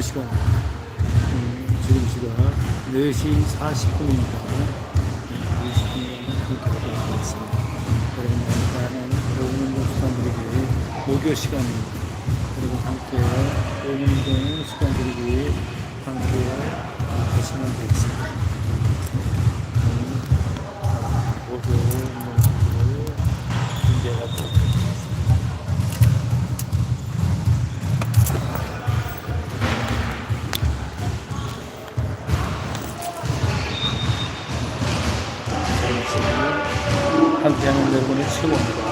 목요 시간 음, 지금 시각 4시 40분입니다. 4시 그렇게 하도록 하겠습니다. 여러분들과는 오는 시간들에게 목요 시간입니다. 여러분 함께 오는 시간들에게 함께 하시면 되겠습니다. 함께하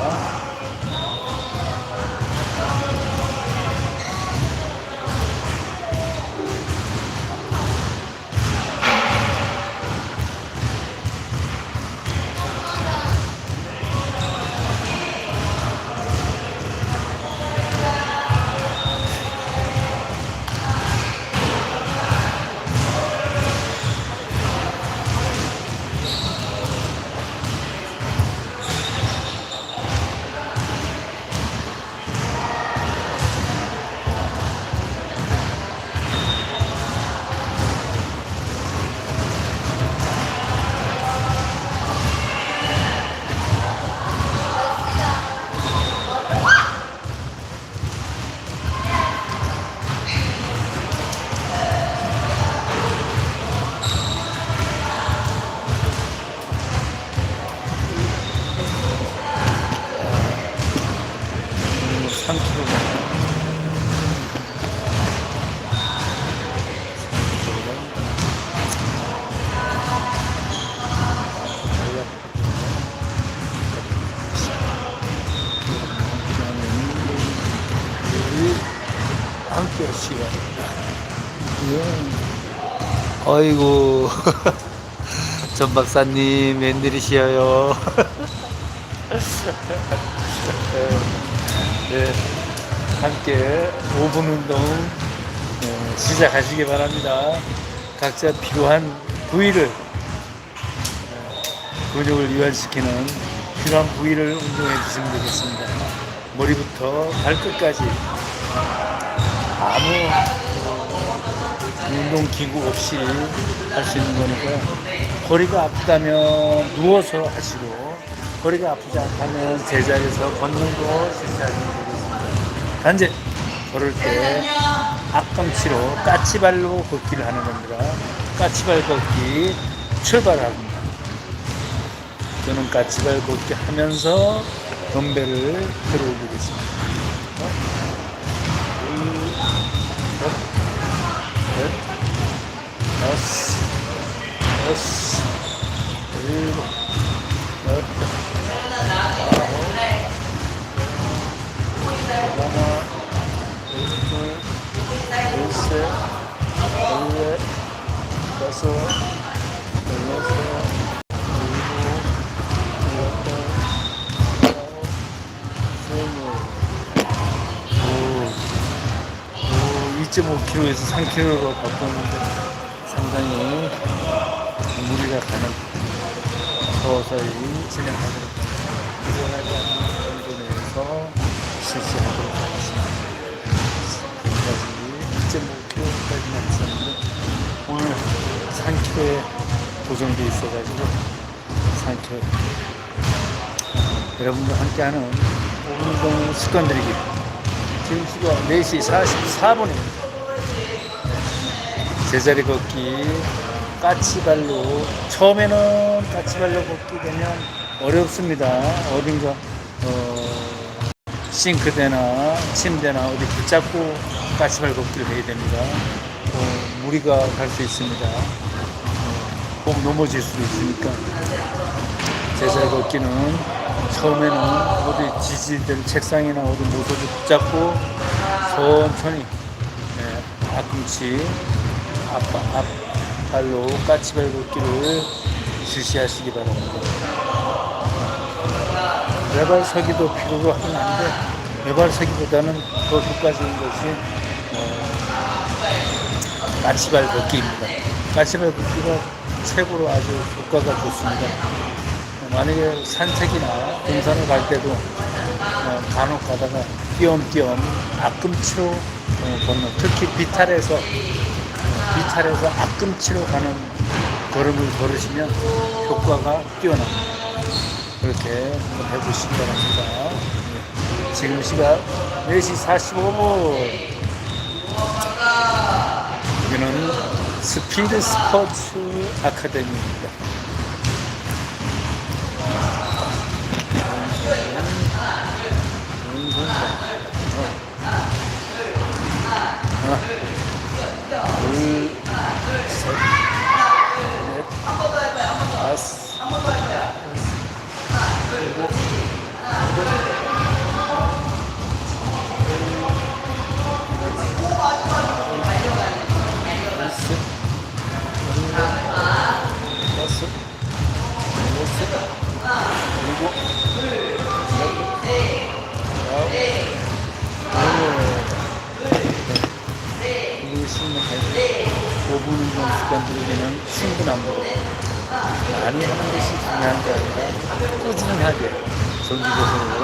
예. 아이고, 전 박사님, 웬일이시여요? 네, 함께 5분 운동 네, 시작하시기 바랍니다. 각자 필요한 부위를 네, 근육을 이완시키는 필요한 부위를 운동해 주시면 되겠습니다. 머리부터 발끝까지 아무 어, 운동 기구 없이 할 수 있는 거니까 허리가 아프다면 누워서 하시고 허리가 아프지 않다면 제자리에서 걷는 거 실시하시면 되겠습니다. 단지 걸을 때 앞꿈치로 까치발로 걷기를 하는 겁니다. 까치발 걷기 출발합니다. 저는 까치발 걷기 하면서 덤벨을 들어올리겠습니다. 넷, 다섯, 여섯, 일곱, 여덟, 하나, 둘, 셋, 넷, 다섯, 여섯, 일곱, 여덟, 아홉, 스물. 오, 2.5kg에서 3kg로 바꿨는데 상당히 무리가 가는 서서히 진행하도록 일어나지 않는 정도 내에서 실시하도록 하겠습니다. 지금까지 2.5kg까지만 했었는데 오늘 3kg에 고정돼 있어가지고 3kg 여러분들 함께하는 운동 습관들이기 지금 시각 4시 44분입니다. 제자리 걷기 까치발로 처음에는 까치발로 걷게 되면 어렵습니다. 어딘가 어, 싱크대나 침대나 어디 붙잡고 까치발 걷기를 해야 됩니다. 어, 무리가 갈 수 있습니다. 어, 꼭 넘어질 수도 있으니까 제자리 걷기는 처음에는 어디 지지된 책상이나 어디 모서리 붙잡고 천천히 네, 앞꿈치 앞, 앞 발로 까치발 걷기를 실시하시기 바랍니다. 외발 서기도 필요로 하긴 한데 외발 서기보다는 더 효과적인 것이 어, 까치발 걷기입니다. 까치발 걷기가 최고로 아주 효과가 좋습니다. 만약에 산책이나 등산을 갈 때도 어, 어, 간혹 가다가 띄엄띄엄 앞꿈치로 어, 걷는 특히 비탈에서 어, 비탈에서 앞꿈치로 가는 걸음을 걸으시면 효과가 뛰어납니다. 그렇게 한번 해보시기 바랍니다. 네. 지금 시각 4시 45분. 여기는 스피드 스포츠 아카데미입니다. 하나, 둘, 셋, 넷, 다섯, 일곱, 여섯, 5분 운동 습관 들이면 충분합니다. 많이 하는 것이 중요한 게 아니라 꾸준하게 정기적으로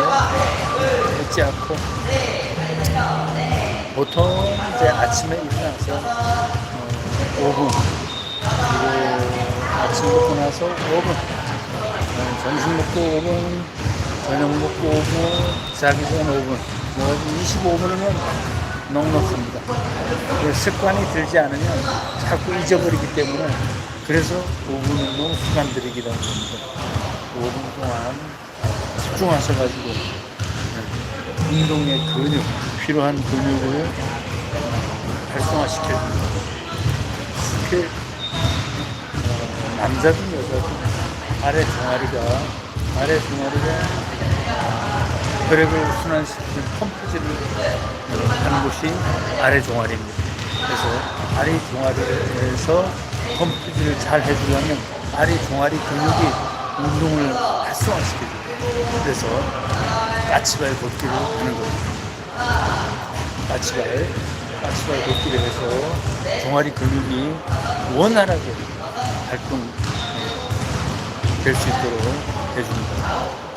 잊지 않고 보통 이제 아침에 일어나서 어, 5분 그리고 아침 먹고 나서 5분 어, 점심 먹고 5분 저녁 먹고 5분 자기 전 5분 뭐 25분이면 넉넉합니다. 그 습관이 들지 않으면 자꾸 잊어버리기 때문에 그래서 5분 운동 습관 들이기도 합니다. 5분 동안 집중하셔가지고 네, 운동의 근육, 필요한 근육을 활성화시켜줍니다. 특히 어, 남자든 여자든 아래 종아리가 아래 종아리가 혈액을 순환시키는 펌프질을 하는 곳이 아래 종아리입니다. 그래서 아래 종아리에서 펌프질을 잘 해주려면 아래 종아리 근육이 운동을 활성화시켜줘요. 그래서 까치발 걷기를 하는 겁니다. 까치발, 까치발 걷기를 해서 종아리 근육이 원활하게 활동될 수 있도록 해줍니다.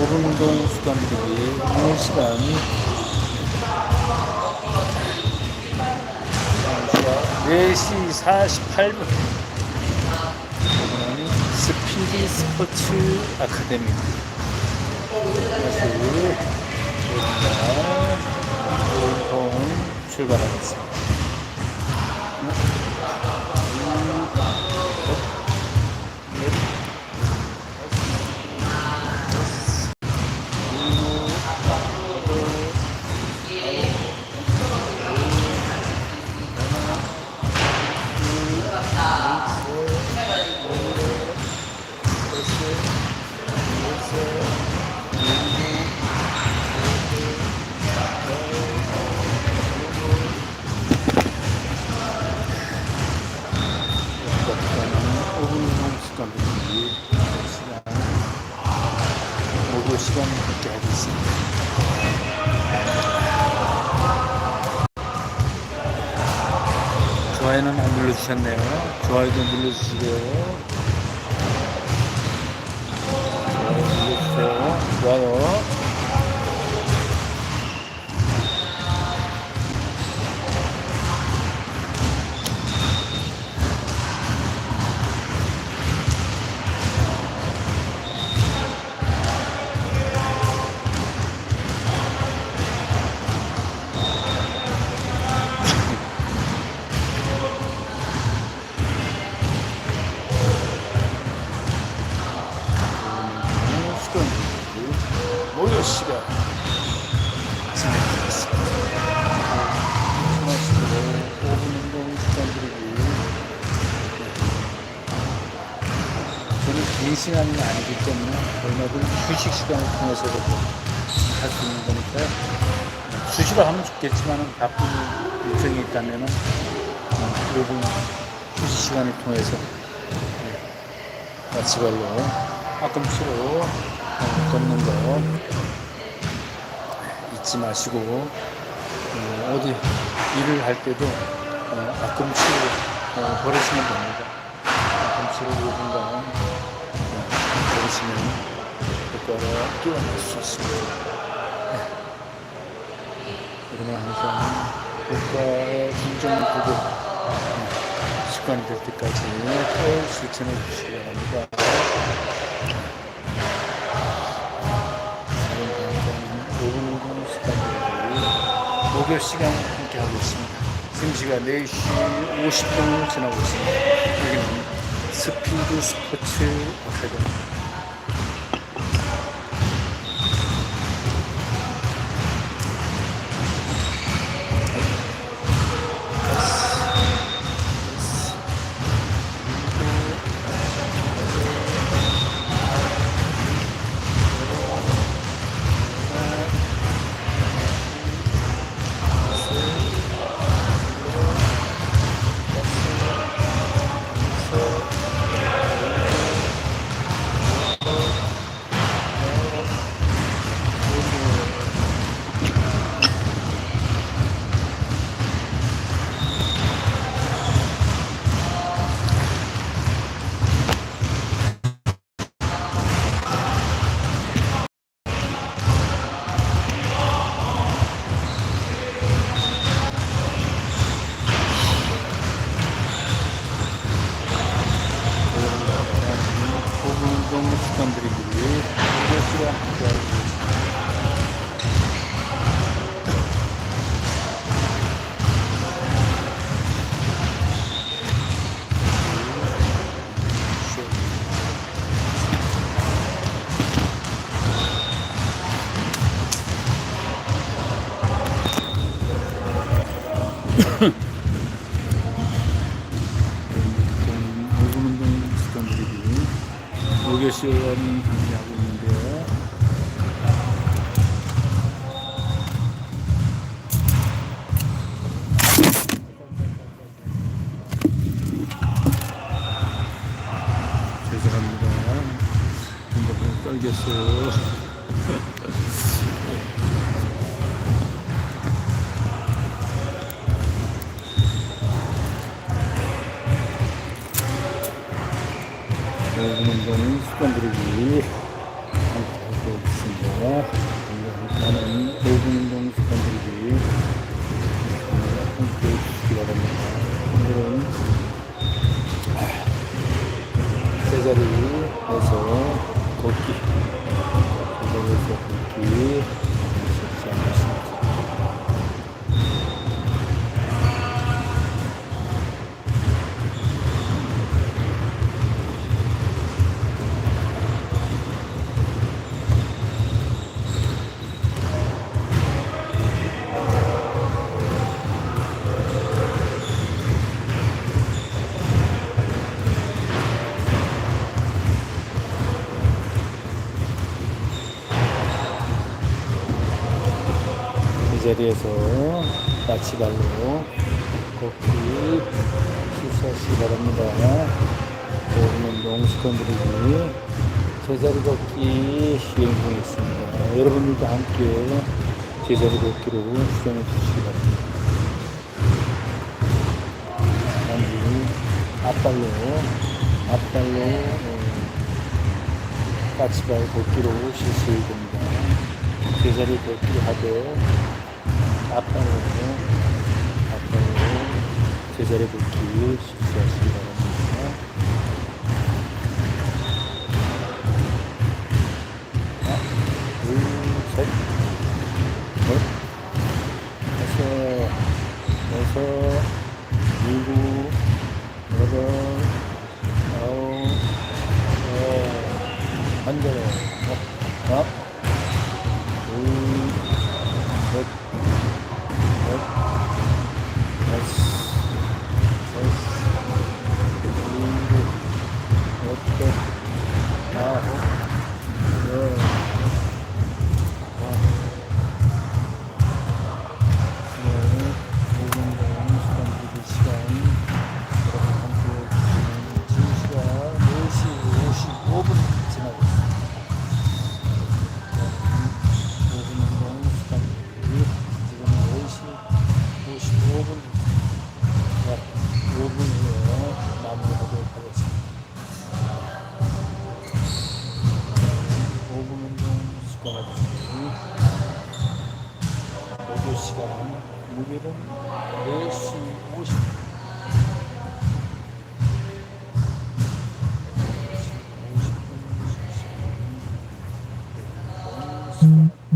오늘 함께 하는 5분 운동 습관들이 오늘 시간이 4시 48분 오늘은 스피드 스포츠 아카데미입니다. 다시 여기가 출발하겠습니다. 안 눌러주셨네요. 좋아요도 눌러주시고요. 휴식 시간을 통해서도 할 수 있는 거니까요. 수시로 하면 좋겠지만 바쁜 일정이 있다면 5분 휴식 시간을 통해서 마치발로 앞꿈치로 어, 걷는 거 잊지 마시고 어, 어디 일을 할 때도 어, 앞꿈치로 어, 걸으시면 됩니다. 앞꿈치로 5분간 어, 걸으시면 효과가 뛰어날 수 있습니다. 그러면 항상 효과의 긍정을 보고 네, 습관이 될 때까지 꼭 실천해 주시기 바랍니다. 지금 당장 5분 5분 습관들이 목요 시간 함께 하고 있습니다. 지금 시간 4시 50분을 지나고 있습니다. 여기는 스피드 스포츠 아카데미. 고분동 습 Station um, 습관 들이기 함께하고 있습니다. 나는 5분 운동 습관 들이기 함께 해주시기 바랍니다. 오늘은 제자리에서 걷기 제자리에서 걷기 이 자리에서 마치발로 걷기 실수하시기 바랍니다. 오늘 농습관들이기 제자리 걷기 시행 중있습니다. 여러분들도 함께 제자리 걷기로 수정해 주시기 바랍니다. 앞발로 앞발로 어, 까치발 걷기로 실수해야 됩니다. 제자리 걷기를 하되 앞발로 앞발로 제자리 걷기 실수하시기 바랍니다.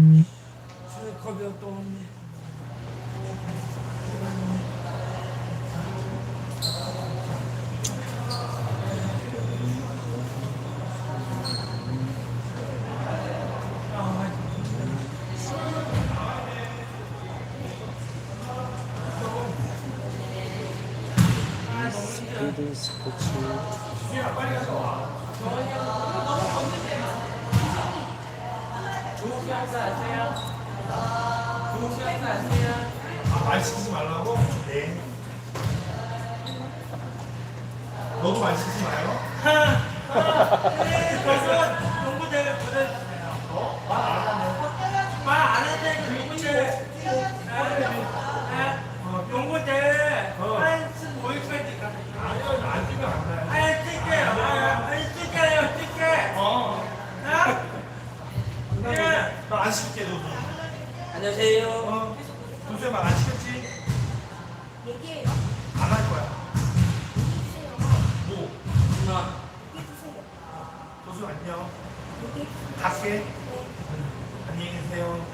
겁 말 시키지 말라고? 네. 너도 말 시키지 마요. 도수 안녕. 갈게. 안녕히 계세요.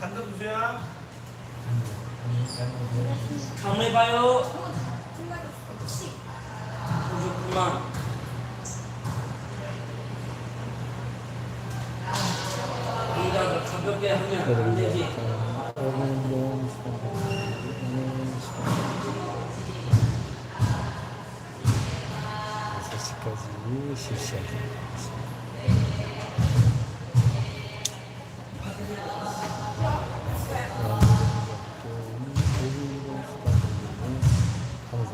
간다, 도수야. 다음에 봐요. 오셨구만. 여기다가 가볍게 하면 안 되지. 6시까지 실시하겠습니다. 항상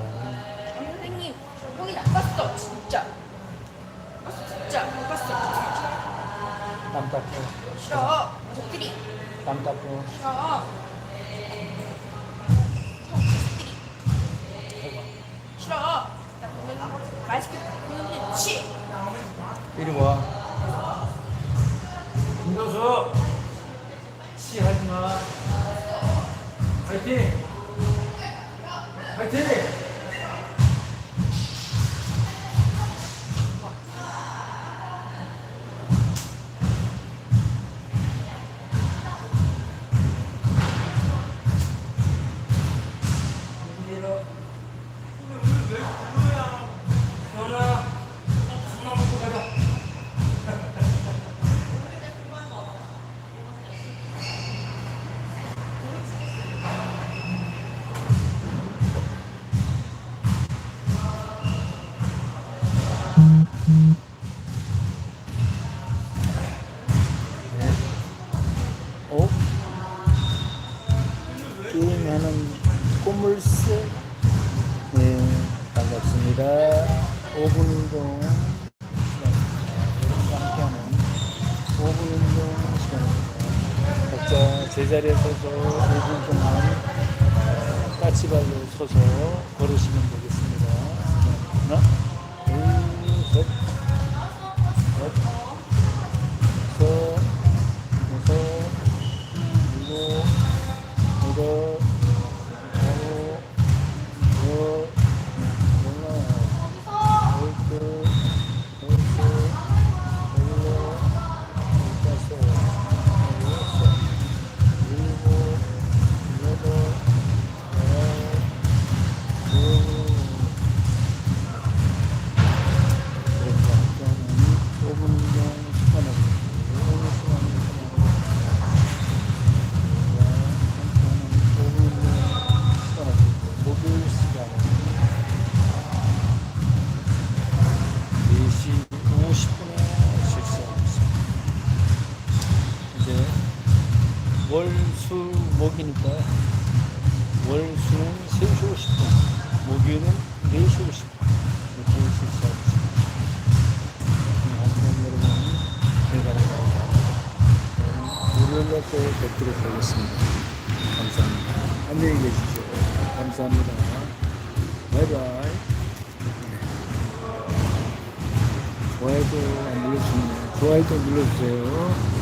선생님 형이 나빴어 싫어. 가족들이 땀 닦고 싫어. 게임하는 꼬물새. 네 반갑습니다. 5분 운동 여러분과 함께하는 5분 운동 시간입니다. 각자 제자리에 서서 5분 동안 어, 까치발로 서서 걸으시면 되겠습니다. 하나 3시 50분, 목요일은 4시 50분 이렇게 실시하고 월요일날 또 뵙도록 하겠습니다. 감사합니다. 안녕히 계십시오. 감사합니다. 바이바이. 좋아요도 안 눌러주시면 좋아요 좀 눌러주세요.